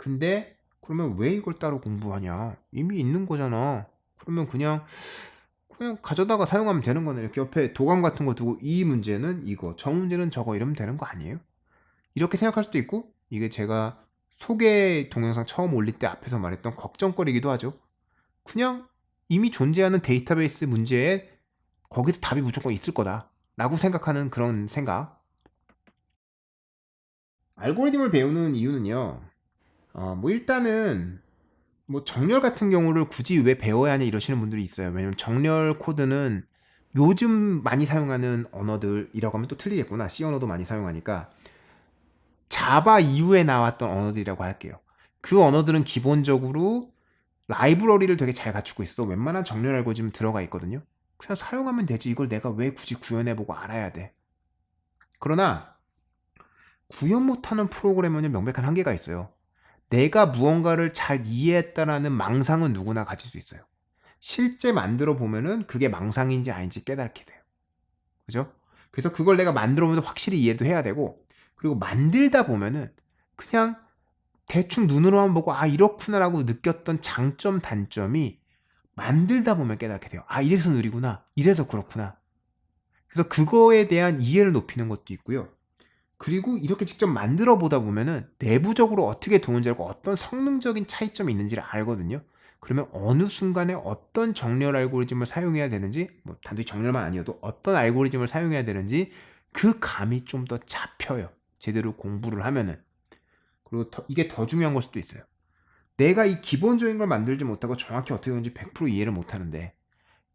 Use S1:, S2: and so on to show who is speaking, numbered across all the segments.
S1: 근데 그러면 왜 이걸 따로 공부하냐? 이미 있는 거잖아. 그러면 그냥 그냥 가져다가 사용하면 되는 거네. 이렇게 옆에 도감 같은 거 두고 이 문제는 이거, 저 문제는 저거 이러면 되는 거 아니에요? 이렇게 생각할 수도 있고 이게 제가 소개 동영상 처음 올릴 때 앞에서 말했던 걱정거리기도 하죠. 그냥 이미 존재하는 데이터베이스 문제에 거기서 답이 무조건 있을 거다라고 생각하는 그런 생각. 알고리즘을 배우는 이유는요. 어, 뭐 일단은 뭐 정렬 같은 경우를 굳이 왜 배워야 하냐 이러시는 분들이 있어요. 왜냐면 정렬 코드는 요즘 많이 사용하는 언어들이라고 하면 또 틀리겠구나. C 언어도 많이 사용하니까 자바 이후에 나왔던 언어들이라고 할게요. 그 언어들은 기본적으로 라이브러리를 되게 잘 갖추고 있어. 웬만한 정렬 알고리즘 들어가 있거든요. 그냥 사용하면 되지. 이걸 내가 왜 굳이 구현해보고 알아야 돼. 그러나 구현 못하는 프로그래머는 명백한 한계가 있어요. 내가 무언가를 잘 이해했다라는 망상은 누구나 가질 수 있어요. 실제 만들어 보면은 그게 망상인지 아닌지 깨닫게 돼요. 그죠? 그래서 그걸 내가 만들어 보면서 확실히 이해도 해야 되고, 그리고 만들다 보면은 그냥 대충 눈으로만 보고 아 이렇구나라고 느꼈던 장점 단점이 만들다 보면 깨닫게 돼요. 아 이래서 느리구나. 이래서 그렇구나. 그래서 그거에 대한 이해를 높이는 것도 있고요. 그리고 이렇게 직접 만들어 보다 보면은 내부적으로 어떻게 알고 어떤 성능적인 차이점이 있는지를 알거든요. 그러면 어느 순간에 어떤 정렬 알고리즘을 사용해야 되는지, 뭐 단순히 정렬만 아니어도 어떤 알고리즘을 사용해야 되는지 그 감이 좀 더 잡혀요. 제대로 공부를 하면은. 그리고 더- 이게 더 중요한 걸 수도 있어요. 내가 이 기본적인 걸 만들지 못하고 정확히 어떻게 되는지 100% 이해를 못 하는데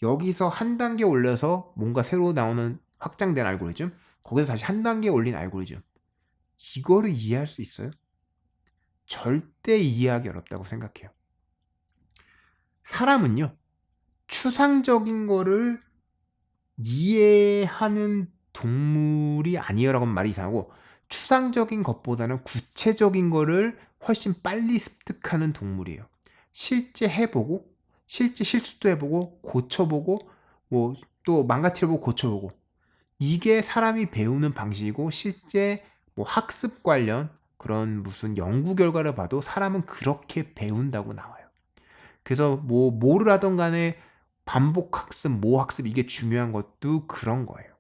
S1: 여기서 한 단계 올려서 뭔가 새로 나오는 확장된 알고리즘, 거기서 다시 한 단계 올린 알고리즘. 이거를 이해할 수 있어요? 절대 이해하기 어렵다고 생각해요. 사람은요, 추상적인 거를 이해하는 동물이 아니에요라고 하면 말이 이상하고, 추상적인 것보다는 구체적인 거를 훨씬 빨리 습득하는 동물이에요. 실제 해보고, 실제 실수도 해보고, 고쳐보고, 뭐 또 망가뜨려보고 고쳐보고. 이게 사람이 배우는 방식이고, 실제 뭐 학습 관련 그런 무슨 연구 결과를 봐도 사람은 그렇게 배운다고 나와요. 그래서 뭐 뭐를 하던 간에 반복 학습, 모학습 이게 중요한 것도 그런 거예요.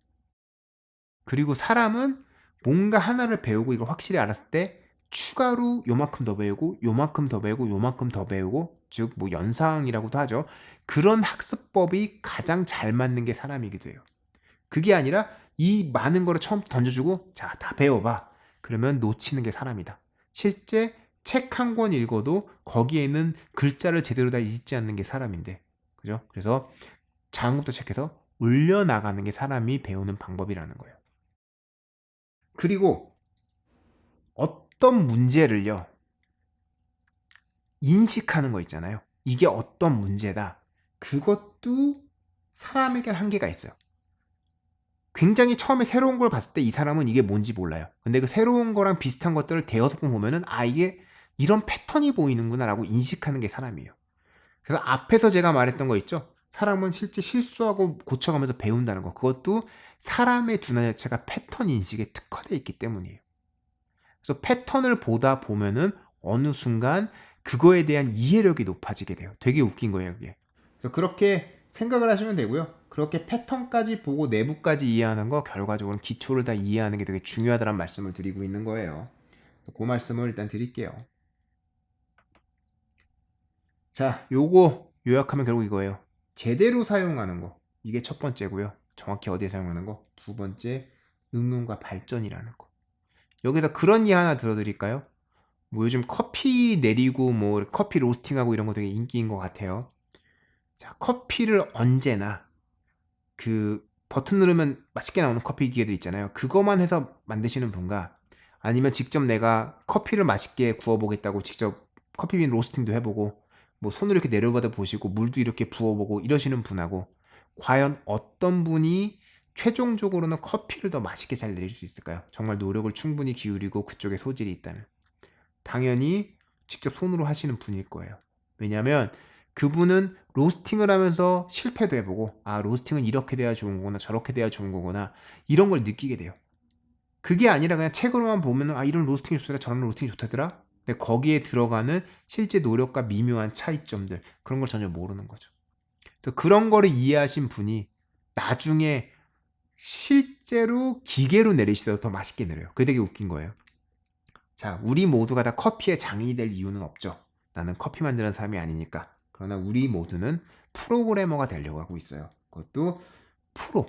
S1: 그리고 사람은 뭔가 하나를 배우고 이걸 확실히 알았을 때 추가로 요만큼 더 배우고 요만큼 더 배우고 요만큼 더 배우고 즉 뭐 연상이라고도 하죠. 그런 학습법이 가장 잘 맞는 게 사람이기도 해요. 그게 아니라 이 많은 거를 처음부터 던져주고 자 다 배워봐. 그러면 놓치는 게 사람이다. 실제 책 한 권 읽어도 거기에는 글자를 제대로 다 읽지 않는 게 사람인데 그죠? 그래서 작은 것부터 시작해서 올려나가는 게 사람이 배우는 방법이라는 거예요. 그리고 어떤 문제를요 인식하는 거 있잖아요. 이게 어떤 문제다. 그것도 사람에게 한계가 있어요. 굉장히 처음에 새로운 걸 봤을 때 이 사람은 이게 뭔지 몰라요. 근데 그 새로운 거랑 비슷한 것들을 대여섯 번 보면은 아 이게 이런 패턴이 보이는구나라고 인식하는 게 사람이에요. 그래서 앞에서 제가 말했던 거 있죠. 사람은 실제 실수하고 고쳐가면서 배운다는 거. 그것도 사람의 두뇌 자체가 패턴 인식에 특화되어 있기 때문이에요. 그래서 패턴을 보다 보면은 어느 순간 그거에 대한 이해력이 높아지게 돼요. 되게 웃긴 거예요, 그게. 그래서 그렇게 생각을 하시면 되고요. 그렇게 패턴까지 보고 내부까지 이해하는 거 결과적으로 기초를 다 이해하는 게 되게 중요하다는 말씀을 드리고 있는 거예요. 그 말씀을 일단 드릴게요. 자, 요거 요약하면 결국 이거예요. 제대로 사용하는 거. 이게 첫 번째고요. 정확히 어디에 사용하는 거. 두 번째, 응용과 발전이라는 거. 여기서 그런 이해 하나 들어드릴까요? 뭐 요즘 커피 내리고 뭐 커피 로스팅하고 이런 거 되게 인기인 것 같아요. 자, 커피를 언제나 그 버튼 누르면 맛있게 나오는 커피 기계들 있잖아요. 그거만 해서 만드시는 분과 아니면 직접 내가 커피를 맛있게 구워보겠다고 직접 커피빈 로스팅도 해보고 뭐 손으로 이렇게 내려받아 보시고 물도 이렇게 부어보고 이러시는 분하고 과연 어떤 분이 최종적으로는 커피를 더 맛있게 잘 내릴 수 있을까요? 정말 노력을 충분히 기울이고 그쪽에 소질이 있다는. 당연히 직접 손으로 하시는 분일 거예요. 왜냐하면 그분은 로스팅을 하면서 실패도 해보고 아 로스팅은 이렇게 돼야 좋은 거구나 저렇게 돼야 좋은 거구나 이런 걸 느끼게 돼요. 그게 아니라 그냥 책으로만 보면 아 이런 로스팅이 좋더라 저런 로스팅이 좋다더라 근데 거기에 들어가는 실제 노력과 미묘한 차이점들 그런 걸 전혀 모르는 거죠. 그래서 그런 거를 이해하신 분이 나중에 실제로 기계로 내리시더라도 더 맛있게 내려요. 그게 되게 웃긴 거예요. 자, 우리 모두가 다 커피의 장인이 될 이유는 없죠. 나는 커피 만드는 사람이 아니니까. 그러나 우리 모두는 프로그래머가 되려고 하고 있어요. 그것도 프로,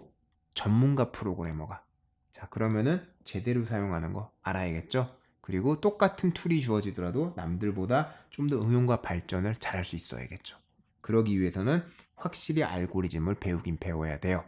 S1: 전문가 프로그래머가. 자, 그러면은 제대로 사용하는 거 알아야겠죠? 그리고 똑같은 툴이 주어지더라도 남들보다 좀 더 응용과 발전을 잘할 수 있어야겠죠. 그러기 위해서는 확실히 알고리즘을 배우긴 배워야 돼요.